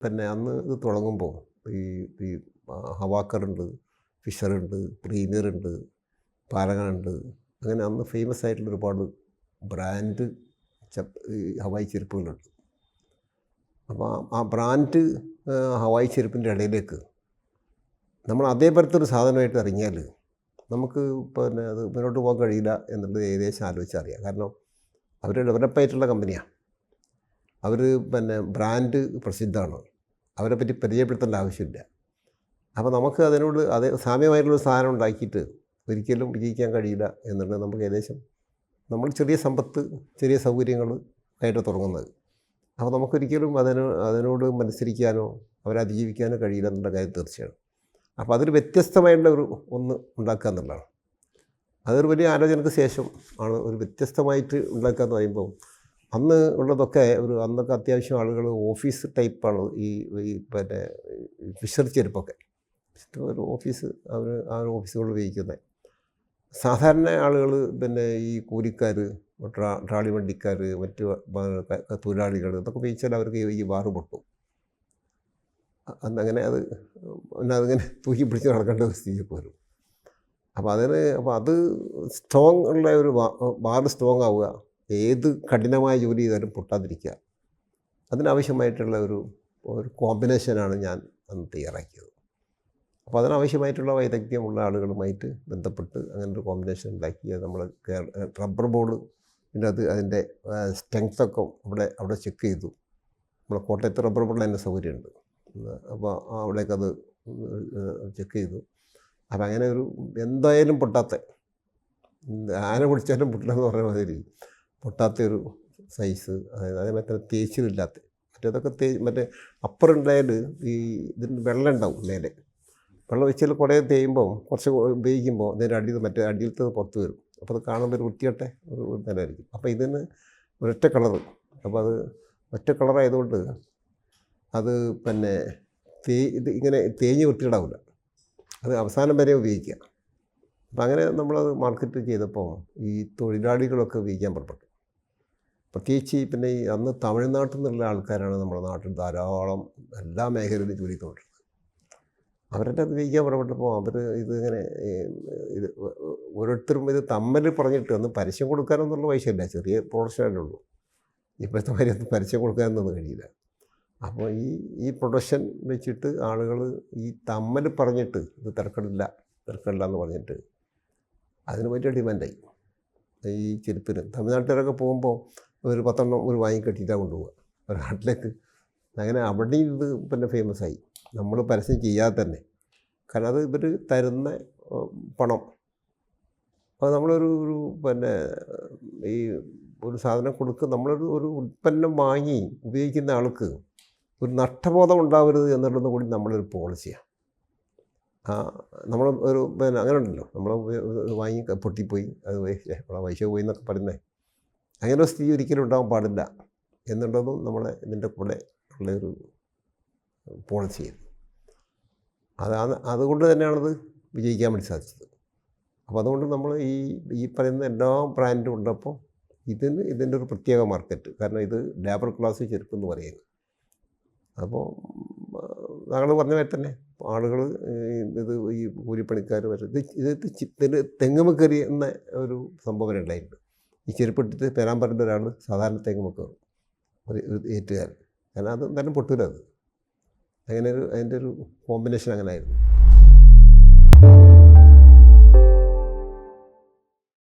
പിന്നെ അന്ന് ഇത് തുടങ്ങുമ്പോൾ ഈ ഈ ഹവാക്കറുണ്ട് ഫിഷറുണ്ട് പ്രീമിയറുണ്ട് പാരഗണുണ്ട് അങ്ങനെ അന്ന് ഫേമസ് ആയിട്ടുള്ള ഒരുപാട് ബ്രാൻഡ് ഹവായി ചെരുപ്പുകളുണ്ട്. അപ്പോൾ ആ ബ്രാൻഡ് ഹവായി ചെരുപ്പിന്റെ ഇടയിലേക്ക് നമ്മൾ അതേപോലത്തെ ഒരു സാധനമായിട്ട് ഇറങ്ങിയാൽ നമുക്ക് പിന്നെ അത് മുന്നോട്ട് പോകാൻ കഴിയില്ല എന്നുള്ളത് ഏകദേശം ആലോചിച്ചറിയാം കാരണം അവർ ഡെവലപ്പായിട്ടുള്ള കമ്പനിയാണ് അവർ പിന്നെ ബ്രാൻഡ് പ്രസിദ്ധമാണ്. അവരെ പറ്റി പരിചയപ്പെടുത്തേണ്ട ആവശ്യമില്ല. അപ്പോൾ നമുക്ക് അതിനോട് അതേ സാമ്യമായിട്ടുള്ള സാധനം ഉണ്ടാക്കിയിട്ട് ഒരിക്കലും വിജയിക്കാൻ കഴിയില്ല എന്നുള്ളത് നമുക്ക് ഏകദേശം നമ്മൾ ചെറിയ സമ്പത്ത് ചെറിയ സൗകര്യങ്ങൾ ആയിട്ട് തുടങ്ങുന്നത്. അപ്പോൾ നമുക്കൊരിക്കലും അതിന് അതിനോട് മത്സരിക്കാനോ അവരെ അതിജീവിക്കാനോ കഴിയില്ല എന്നുള്ള കാര്യം തീർച്ചയാണ്. അപ്പോൾ അതൊരു വ്യത്യസ്തമായിട്ടുള്ള ഒരു ഒന്ന് ഉണ്ടാക്കുക എന്നുള്ളതാണ്. അതൊരു വലിയ ആലോചനയ്ക്ക് ശേഷം ആണ് ഒരു വ്യത്യസ്തമായിട്ട് ഉണ്ടാക്കുക എന്ന് പറയുമ്പോൾ അന്ന് ഉള്ളതൊക്കെ ഒരു അന്നൊക്കെ അത്യാവശ്യം ആളുകൾ ഓഫീസ് ടൈപ്പാണ് ഈ ഈ പിന്നെ ഫിഷർ ചെരുപ്പൊക്കെ ഒരു ഓഫീസ് അവർ ആ ഒരു ഓഫീസുകൾ ഉപയോഗിക്കുന്നത്. സാധാരണ ആളുകൾ പിന്നെ ഈ കൂലിക്കാർ ട്രാ ട്രാളി വണ്ടിക്കാർ മറ്റ് തൊഴിലാളികൾ ഇതൊക്കെ ഉപയോഗിച്ചാൽ അവർക്ക് ഈ വാറ് പൊട്ടും. അന്നങ്ങനെ അത് പിന്നെ അതിങ്ങനെ തൂക്കി പിടിച്ച് നടക്കേണ്ട ഒരു സ്ഥിതിയൊക്കെ വരും. അപ്പോൾ അതിന് അപ്പോൾ അത് സ്ട്രോങ് ഉള്ള ഒരു ബാറ് സ്ട്രോങ് ആവുക. ഏത് കഠിനമായ ജോലി ചെയ്താലും പൊട്ടാതിരിക്കുക. അതിനാവശ്യമായിട്ടുള്ള ഒരു ഒരു കോമ്പിനേഷനാണ് ഞാൻ അന്ന് തയ്യാറാക്കിയത്. അപ്പോൾ അതിനാവശ്യമായിട്ടുള്ള വൈദഗ്ധ്യമുള്ള ആളുകളുമായിട്ട് ബന്ധപ്പെട്ട് അങ്ങനെ ഒരു കോമ്പിനേഷൻ ഉണ്ടാക്കി. നമ്മൾ റബ്ബർ ബോർഡ് പിന്നെ അത് അതിന്റെ സ്ട്രെങ്ത്തൊക്കെ അവിടെ അവിടെ ചെക്ക് ചെയ്തു. നമ്മളെ കോട്ടയത്ത് റബ്ബർ ബോർഡിൽ അതിന്റെ സൗകര്യമുണ്ട്. അപ്പോൾ അവിടേക്ക് അത് ചെക്ക് ചെയ്തു. അപ്പം അങ്ങനെ ഒരു എന്തായാലും പൊട്ടാത്ത ആന കുടിച്ചാലും പൊട്ടില്ലെന്ന് പറഞ്ഞ മാതിരി. പൊട്ടാത്ത ഒരു സൈസ് അതായത് അതേ മറ്റേ തേച്ചിലില്ലാത്ത മറ്റേതൊക്കെ തേ മറ്റേ അപ്പറുണ്ടായാൽ ഈ ഇതിന് വെള്ളം ഉണ്ടാവും മേലെ. വെള്ളം വെച്ചാൽ കുറേ തേയുമ്പോൾ കുറച്ച് ഉപയോഗിക്കുമ്പോൾ അതിന്റെ അടിയിൽ മറ്റേ അടിയിലത്തെ പുറത്ത് വരും. അപ്പോൾ അത് കാണുമ്പോൾ ഒരു വൃത്തിയട്ടെ ഒരു നിലമായിരിക്കും അപ്പോൾ ഇതിന് ഒരൊറ്റ കളറ് അപ്പോൾ അത് ഒറ്റ കളറായതുകൊണ്ട് അത് പിന്നെ തേ ഇത് ഇങ്ങനെ തേഞ്ഞ് വൃത്തിയിടാവില്ല അത് അവസാനം വരെ ഉപയോഗിക്കുക. അപ്പം അങ്ങനെ നമ്മളത് മാർക്കറ്റ് ചെയ്തപ്പോൾ ഈ തൊഴിലാളികളൊക്കെ ഉപയോഗിക്കാൻ പുറപ്പെട്ടു. പ്രത്യേകിച്ച് പിന്നെ ഈ അന്ന് തമിഴ്നാട്ടിൽ നിന്നുള്ള ആൾക്കാരാണ് നമ്മുടെ നാട്ടിൽ ധാരാളം എല്ലാ മേഖലയിലും ജോലി തോന്നിട്ടുള്ളത് അവരുടെ അത് ഉപയോഗിക്കാൻ പുറപ്പെട്ടപ്പോൾ അവർ ഇതിങ്ങനെ ഇത് ഓരോരുത്തരും ഇത് തമ്മിൽ പറഞ്ഞിട്ട് ഒന്ന് പരസ്യം കൊടുക്കാനൊന്നുള്ള പൈസയില്ല. ചെറിയ പ്രൊഡക്ഷനല്ലേ ഉള്ളൂ. ഇപ്പോഴത്തെ മാതിരി ഒന്നും പരസ്യം കൊടുക്കാനൊന്നും കഴിയില്ല. അപ്പോൾ ഈ ഈ പ്രൊഡക്ഷൻ വെച്ചിട്ട് ആളുകൾ ഈ തമ്മിൽ പറഞ്ഞിട്ട് ഇത് തിരക്കടില്ല തിരക്കടില്ല എന്ന് പറഞ്ഞിട്ട് അതിന് പറ്റിയ ഡിമാൻഡായി. ഈ ചെരുപ്പിന്. തമിഴ്നാട്ടിലൊക്കെ പോകുമ്പോൾ ഒരു പത്തെണ്ണം ഒരു വാങ്ങി കെട്ടിയിട്ടാണ് കൊണ്ടുപോകുക ഒരു നാട്ടിലേക്ക്. അങ്ങനെ അവിടെ ഇത് പിന്നെ ഫേമസ് ആയി. നമ്മൾ പരസ്യം ചെയ്യാതെ തന്നെ. കാരണം അത് ഇവർ തരുന്ന പണം. അത് നമ്മളൊരു ഒരു പിന്നെ ഈ ഒരു സാധനം കൊടുക്കുക നമ്മളൊരു ഒരു ഉൽപ്പന്നം വാങ്ങി ഉപയോഗിക്കുന്ന ആൾക്ക് ഒരു നഷ്ടബോധം ഉണ്ടാവരുത് എന്നുള്ളത് കൂടി നമ്മളൊരു പോളിസിയാണ് ആ നമ്മൾ ഒരു പിന്നെ അങ്ങനെ ഉണ്ടല്ലോ നമ്മൾ വാങ്ങി പൊട്ടിപ്പോയി. അത് പൈസ പോയി എന്നൊക്കെ പറയുന്നത് അങ്ങനെ ഒരു സ്ഥിതി ഒരിക്കലും ഉണ്ടാകാൻ പാടില്ല എന്നുള്ളതും നമ്മളെ ഇതിന്റെ കൂടെ ഉള്ളൊരു പോളിസിയായിരുന്നു അതാണ് അതുകൊണ്ട് തന്നെയാണത് വിജയിക്കാൻ വേണ്ടി സാധിച്ചത്. അപ്പോൾ അതുകൊണ്ട് നമ്മൾ ഈ ഈ പറയുന്ന എല്ലാ ബ്രാൻഡും ഉണ്ടപ്പോൾ ഇതിന് ഇതിന്റെ ഒരു പ്രത്യേക മാർക്കറ്റ് കാരണം ഇത് ലേബർ ക്ലാസ് ചെരുപ്പ് എന്ന് പറയുന്നത്. അപ്പോൾ താങ്കൾ പറഞ്ഞ മാതിരി തന്നെ ആളുകൾ ഇത് ഈ കൂലിപ്പണിക്കാർ വരെ ഇത് ഇത് തെങ്ങുമ കയറി എന്ന ഒരു സംഭവം ഉണ്ടായിട്ടുണ്ട്. ഈ ചെരുപ്പിട്ടിട്ട് തരാൻ പറഞ്ഞ ഒരാൾ സാധാരണ തേങ്ങ മുക്കറും ഒരു ഏറ്റുകാരൻ. കാരണം അത് എന്തായാലും പൊട്ടൂല അത്. അങ്ങനെ ഒരു അതിന്റെ ഒരു കോമ്പിനേഷൻ അങ്ങനെ ആയിരുന്നു